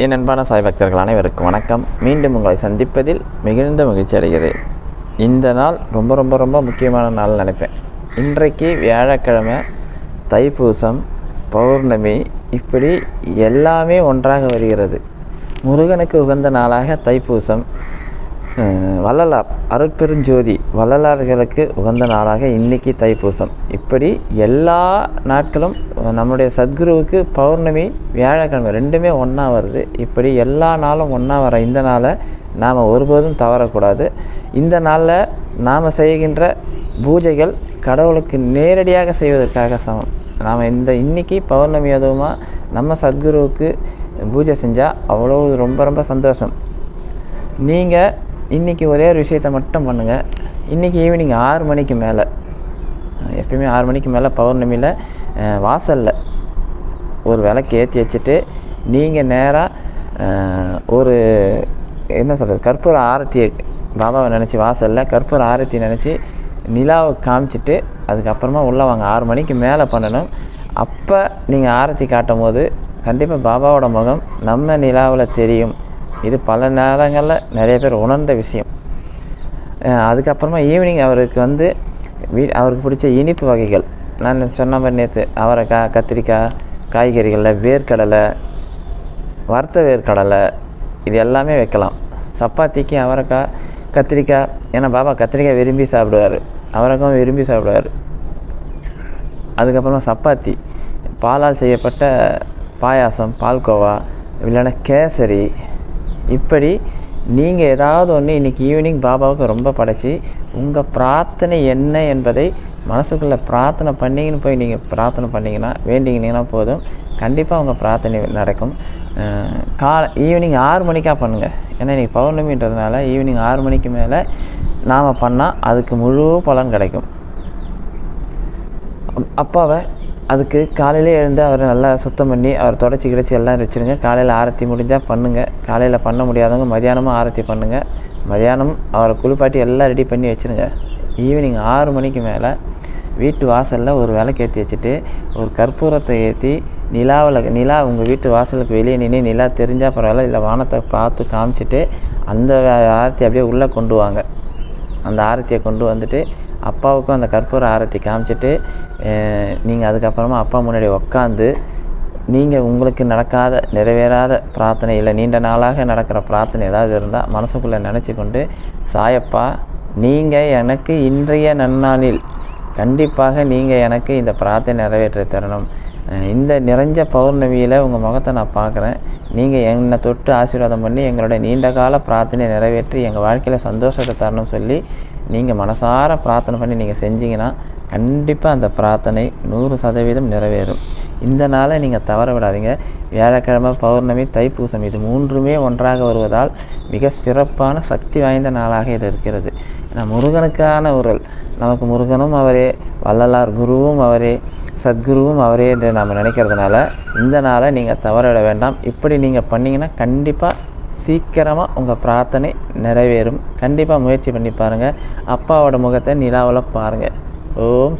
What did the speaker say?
என் அன்பான சாய் பக்தர்கள் அனைவருக்கும் வணக்கம். மீண்டும் உங்களை சந்திப்பதில் மிகுந்த மகிழ்ச்சி அடைகிறேன். இந்த நாள் ரொம்ப ரொம்ப ரொம்ப முக்கியமான நாள் நினைப்பேன். இன்றைக்கு வியாழக்கிழமை தைப்பூசம் பௌர்ணமி இப்படி எல்லாமே ஒன்றாக வருகிறது. முருகனுக்கு உகந்த நாளாக தைப்பூசம். வள்ளலார் அருட்பெருஞ்சோதி வள்ளலார்களுக்கு உகந்த நாளாக இன்னைக்கு தைப்பூசம். இப்படி எல்லா நாட்களும் நம்முடைய சத்குருவுக்கு பௌர்ணமி வியாழக்கிழமை ரெண்டுமே ஒன்றா வருது. இப்படி எல்லா நாளும் ஒன்றா வர இந்த நாளை நாம் ஒருபோதும் தவறக்கூடாது. இந்த நாளில் நாம் செய்கின்ற பூஜைகள் கடவுளுக்கு நேரடியாக செய்வதற்காக சமம். நாம் இந்த இன்னைக்கு பௌர்ணமி அதுவுமா நம்ம சத்குருவுக்கு பூஜை செஞ்சால் அவ்வளோ ரொம்ப ரொம்ப சந்தோஷம். நீங்கள் இன்றைக்கி ஒரே ஒரு விஷயத்தை மட்டும் பண்ணுங்கள் இன்றைக்கி ஈவினிங் ஆறு மணிக்கு மேலே. எப்பயுமே ஆறு மணிக்கு மேலே பௌர்ணமியில் வாசலில் ஒரு விளக்கு ஏற்றி வச்சுட்டு நீங்கள் நேராக ஒரு என்ன சொல்கிறது கற்பூர ஆரத்தியை பாபாவை நினச்சி வாசலில் கற்பூர ஆரத்தி நினச்சி நிலாவை காமிச்சிட்டு அதுக்கப்புறமா உள்ளே வாங்க. ஆறு மணிக்கு மேலே பண்ணணும். அப்போ நீங்கள் ஆரத்தி காட்டும் போது கண்டிப்பாக பாபாவோட முகம் நம்ம நிலாவில் தெரியும். இது பல நேரங்களில் நிறைய பேர் உணர்ந்த விஷயம். அதுக்கப்புறமா ஈவினிங் அவருக்கு வந்து வீ அவருக்கு பிடிச்ச இனிப்பு வகைகள். நான் சொன்ன மாதிரி நேற்று அவரைக்காய் கத்திரிக்காய் காய்கறிகளில் வேர்க்கடலை வறுத்த வேர்க்கடலை இது எல்லாமே வைக்கலாம். சப்பாத்திக்கு அவரைக்காய் கத்திரிக்காய் ஏன்னா பாபா கத்திரிக்காய் விரும்பி சாப்பிடுவார். அவரைக்காயும் விரும்பி சாப்பிடுவார். அதுக்கப்புறமா சப்பாத்தி பாலால் செய்யப்பட்ட பாயாசம் பால்கோவா இல்லைன்னா கேசரி இப்படி நீங்கள் ஏதாவது ஒன்று இன்றைக்கி ஈவினிங் பாபாவுக்கு ரொம்ப படைச்சி உங்கள் பிரார்த்தனை என்ன என்பதை மனசுக்குள்ளே பிரார்த்தனை பண்ணிங்கன்னு போய் நீங்கள் பிரார்த்தனை பண்ணிங்கன்னா வேண்டிங்கன்னா போதும். கண்டிப்பாக உங்கள் பிரார்த்தனை நடக்கும். அஹ் காலை ஈவினிங் ஆறு மணிக்காக பண்ணுங்கள் ஏன்னா இன்றைக்கி பௌர்ணமின்றதுனால ஈவினிங் ஆறு மணிக்கு மேலே நாம் பண்ணால் அதுக்கு முழு பலன் கிடைக்கும். அப்பாவை அதுக்கு காலையிலே எழுந்து அவரை நல்லா சுத்தம் பண்ணி அவர் தொடச்சி கிடச்சி எல்லாம் வச்சுருங்க. காலையில் ஆரத்தி முடிஞ்சால் பண்ணுங்கள் காலையில் பண்ண முடியாதவங்க மதியானமும் ஆரத்தி பண்ணுங்கள் மதியானம் அவரை குளிப்பாட்டி எல்லாம் ரெடி பண்ணி வச்சுருங்க. ஈவினிங் ஆறு மணிக்கு மேலே வீட்டு வாசலில் ஒரு விளக்கேற்றி வச்சுட்டு ஒரு கற்பூரத்தை ஏற்றி நிலாவில் நிலா உங்கள் வீட்டு வாசலுக்கு வெளியே நின்று நிலா தெரிஞ்சால் பரவாயில்ல இல்லை வானத்தை பார்த்து காமிச்சிட்டு அந்த ஆரத்தி அப்படியே உள்ளே கொண்டு வாங்க. அந்த ஆரத்தியை கொண்டு வந்துட்டு அப்பாவுக்கும் அந்த கற்பூர ஆரத்தி காமிச்சிட்டு நீங்கள் அதுக்கப்புறமா அப்பா முன்னாடி உக்காந்து நீங்கள் உங்களுக்கு நடக்காத நிறைவேறாத பிரார்த்தனை இல்லை நீண்ட நாளாக நடக்கிற பிரார்த்தனை ஏதாவது இருந்தால் மனசுக்குள்ளே நினச்சி கொண்டு சாயப்பா நீங்கள் எனக்கு இன்றைய நன்னாளில் கண்டிப்பாக நீங்கள் எனக்கு இந்த பிரார்த்தனை நிறைவேற்ற தரணும். இந்த நிறைஞ்ச பௌர்ணமியில் உங்கள் முகத்தை நான் பார்க்குறேன். நீங்கள் என்னை தொட்டு ஆசீர்வாதம் பண்ணி எங்களோட நீண்ட கால பிரார்த்தனை நிறைவேற்றி எங்கள் வாழ்க்கையில் சந்தோஷத்தை தரணும்னு சொல்லி நீங்கள் மனசார பிரார்த்தனை பண்ணி நீங்கள் செஞ்சீங்கன்னா கண்டிப்பாக அந்த பிரார்த்தனை நூறு சதவீதம் நிறைவேறும். இந்த நாளை நீங்கள் தவற விடாதீங்க. வியாழக்கிழமை பௌர்ணமி தைப்பூசம் இது மூன்றுமே ஒன்றாக வருவதால் மிக சிறப்பான சக்தி வாய்ந்த நாளாக இது இருக்கிறது. ஏன்னா முருகனுக்கான ஒரு நமக்கு முருகனும் அவரே வள்ளலார் குருவும் அவரே. சத்குருவும் அவரே என்று நாம் நினைக்கிறதுனால இந்த நாளை நீங்கள் தவறவிட வேண்டாம். இப்படி நீங்கள் பண்ணீங்கன்னா கண்டிப்பாக சீக்கிரமாக உங்கள் பிரார்த்தனை நிறைவேறும். கண்டிப்பாக முயற்சி பண்ணி பாருங்கள் அப்பாவோட முகத்தை நிலாவில் பாருங்கள் ஓம்